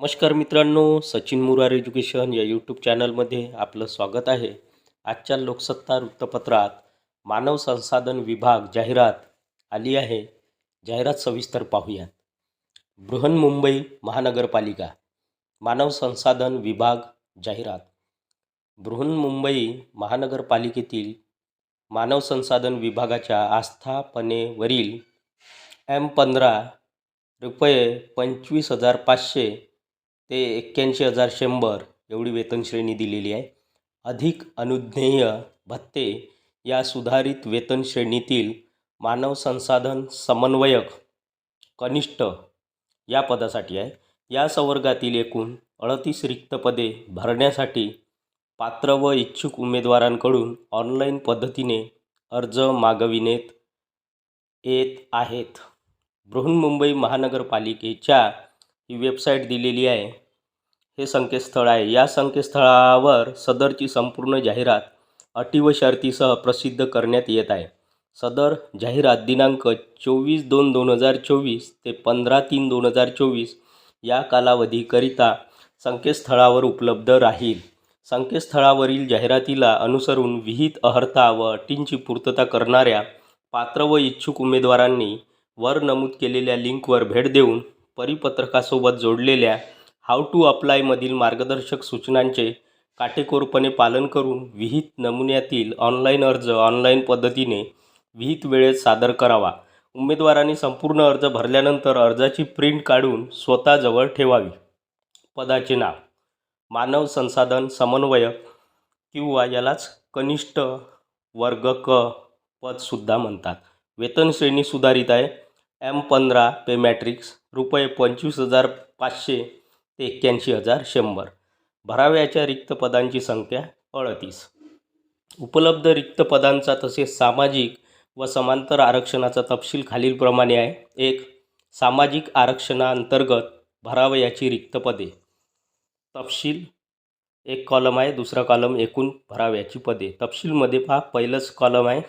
नमस्कार मित्रांनो सचिन मुरार एज्युकेशन या यूट्यूब चॅनलमध्ये आपलं स्वागत आहे. आजच्या लोकसत्ता वृत्तपत्रात मानव संसाधन विभाग जाहिरात आली आहे. जाहिरात सविस्तर पाहूयात. बृहन्मुंबई महानगरपालिका मानव संसाधन विभाग जाहिरात. बृहन्मुंबई महानगरपालिकेतील मानव संसाधन विभागाच्या आस्थापनेवरील एम पंधरा रुपये पंचवीस हजार पाचशे ते एक्क्याऐंशी हजार शंभर एवढी वेतनश्रेणी दिलेली आहे. अधिक अनुज्ञेय भत्ते या सुधारित वेतनश्रेणीतील मानव संसाधन समन्वयक कनिष्ठ या पदासाठी आहे. या संवर्गातील एकूण अडतीस रिक्त पदे भरण्यासाठी पात्र व इच्छुक उमेदवारांकडून ऑनलाईन पद्धतीने अर्ज मागविण्यात येत आहेत. बृहन्मुंबई महानगरपालिकेच्या ही वेबसाईट दिलेली आहे. हे संकेतस्थळ आहे. या संकेतस्थळावर सदरची संपूर्ण जाहिरात अटी व शर्तीसह प्रसिद्ध करण्यात येत आहे. सदर जाहिरात दिनांक चोवीस दोन दोन हजार चोवीस ते पंधरा तीन दोन हजार चोवीस या कालावधीकरिता संकेतस्थळावर उपलब्ध राहील. संकेतस्थळावरील जाहिरातीला अनुसरून विहित अर्हता व अटींची पूर्तता करणाऱ्या पात्र व इच्छुक उमेदवारांनी वर नमूद केलेल्या लिंकवर भेट देऊन परिपत्रकासोबत जोडलेल्या हाऊ टू अप्लायमधील मार्गदर्शक सूचनांचे काटेकोरपणे पालन करून विहित नमुन्यातील ऑनलाईन अर्ज ऑनलाईन पद्धतीने विहित वेळेत सादर करावा. उमेदवारांनी संपूर्ण अर्ज भरल्यानंतर अर्जाची प्रिंट काढून स्वतःजवळ ठेवावी. पदाचे नाव मानव संसाधन समन्वयक किंवा यालाच कनिष्ठ वर्ग क पदसुद्धा म्हणतात. वेतन श्रेणी सुधारित आहे. एम पंधरा पे मॅट्रिक्स रुपये पंचवीस हजार पाचशे ते एक्क्याऐंशी हजार शंभर. भराव्याच्या रिक्त पदांची संख्या अडतीस. उपलब्ध रिक्त पदांचा तसेच सामाजिक व समांतर आरक्षणाचा तपशील खालीलप्रमाणे आहे. एक सामाजिक आरक्षणाअंतर्गत भरावयाची रिक्त पदे. तपशील एक कॉलम आहे दुसरा कॉलम एकूण भराव्याची पदे. तपशीलमध्ये पहा पहिलंच कॉलम आहे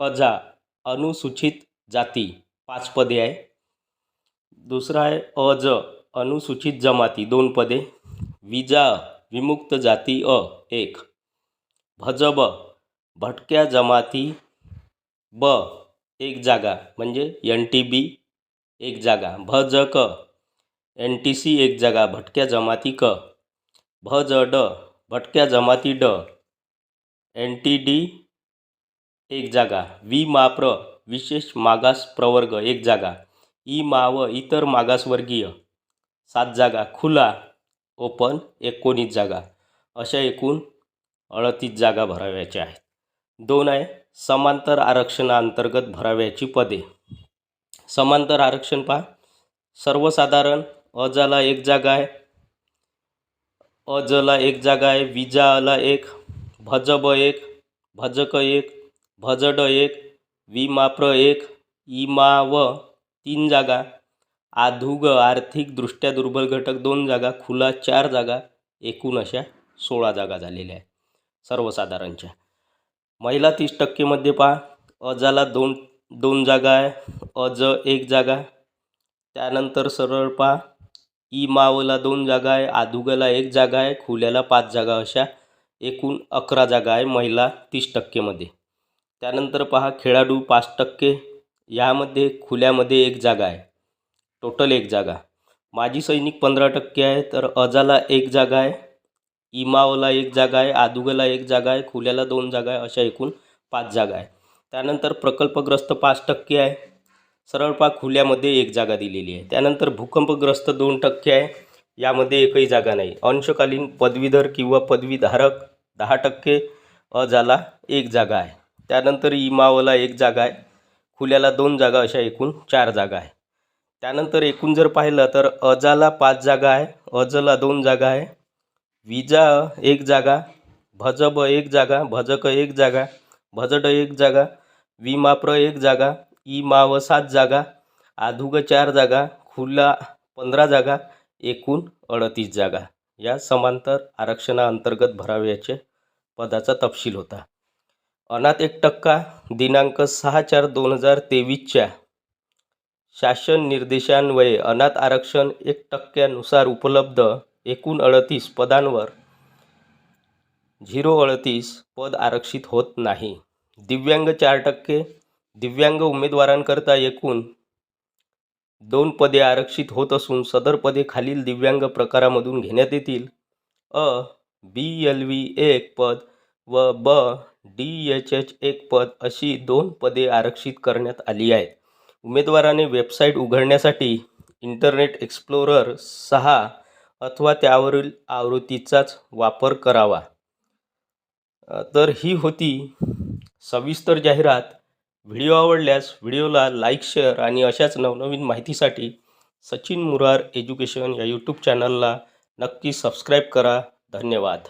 अजा अनुसूचित जाती पाच पदे आहे. दुसरा आहे अज अनुसूचित जमाती दोन पदे. विजा विमुक्त जाती अ एक. भजब भटक्या जमाती ब एक जागा म्हणजे एन टी बी एक जागा. भजक एन टी सी एक जागा भटक्या जमाती क. भजड भटक्या जमाती ड. एन टी डी एक जागा. वी माप्र विशेष मागास प्रवर्ग एक जागा. ई माव इतर मागासवर्गीय. सात जागा. खुला ओपन एकोणीस जागा. अशा एकूण अडतीस जागा भराव्याच्या आहेत. दोन आहे समांतर आरक्षणाअंतर्गत भराव्याची पदे. समांतर आरक्षण पहा. सर्वसाधारण अजाला एक जागा आहे. अजला एक जागा आहे. विजाला एक भजब एक भजक एक भजड एक विमाप्र एक इमा व तीन जागा. आधुग आर्थिकदृष्ट्या दुर्बल घटक दोन जागा खुला चार जागा एकूण अशा सोळा जागा झालेल्या आहे सर्वसाधारणच्या. महिला तीस टक्केमध्ये पहा अजाला दोन दोन जागा आहे अज एक जागा. त्यानंतर सरळ पहा इमावला दोन जागा आहे आधुगला एक जागा आहे खुल्याला पाच जागा अशा एकूण अकरा जागा आहे महिला तीस टक्केमध्ये त्यानंतर पहा खेळाडू पाच टक्के यामध्ये खुल्यामध्ये एक जागा आहे. टोटल एक जागा. माजी सैनिक पंधरा टक्के आहे तर अजाला एक जागा आहे इमावला एक जागा आहे आदुगला एक जागा आहे खुल्याला दोन जागा आहे अशा एकूण पाच जागा आहे. त्यानंतर प्रकल्पग्रस्त पाच टक्के आहे. सरळपा खुल्यामध्ये एक जागा दिलेली आहे. त्यानंतर भूकंपग्रस्त दोन टक्के आहे. यामध्ये एकही जागा नाही. अंशकालीन पदवीधर किंवा पदवीधारक दहा टक्के अजाला एक जागा आहे. त्यानंतर इमावला एक जागा आहे. खुल्याला दोन जागा अशा एकूण चार जागा आहे. त्यानंतर एकूण जर पाहिलं तर अजाला पाच जागा आहे अजला दोन जागा आहे विजा एक जागा भजब एक जागा भजक एक जागा भजड एक जागा विमाप्र एक जागा इमाव सात जागा आधुग चार जागा खुला पंधरा जागा एकूण अडतीस जागा. या समांतर आरक्षणाअंतर्गत भराव्याचे पदाचा तपशील होता. अनाथ एक टक्का दिनांक सहा चार दोन हजार तेवीसच्या शासन निर्देशान्वये अनाथ आरक्षण एक टक्क्यानुसार उपलब्ध एकूण अडतीस पदांवर झिरो अडतीस पद आरक्षित होत नाही. दिव्यांग चार टक्के दिव्यांग उमेदवारांकरता एकूण दोन पदे आरक्षित होत असून सदर पदे खालील दिव्यांग प्रकारामधून घेण्यात येतील. अ बी एल व्ही एक पद व ब डी एच एच एक पद अशी दोन पदे आरक्षित करण्यात आली आहेत. उमेदवाराने वेबसाईट उघडण्यासाठी इंटरनेट एक्सप्लोरर सहा अथवा त्यावरील आवृत्तीचाच वापर करावा. तर ही होती सविस्तर जाहिरात. व्हिडिओ आवडल्यास व्हिडिओला लाईक शेअर आणि अशाच नवनवीन माहितीसाठी सचिन मुरार एज्युकेशन या यूट्यूब चॅनलला नक्की सबस्क्राईब करा. धन्यवाद.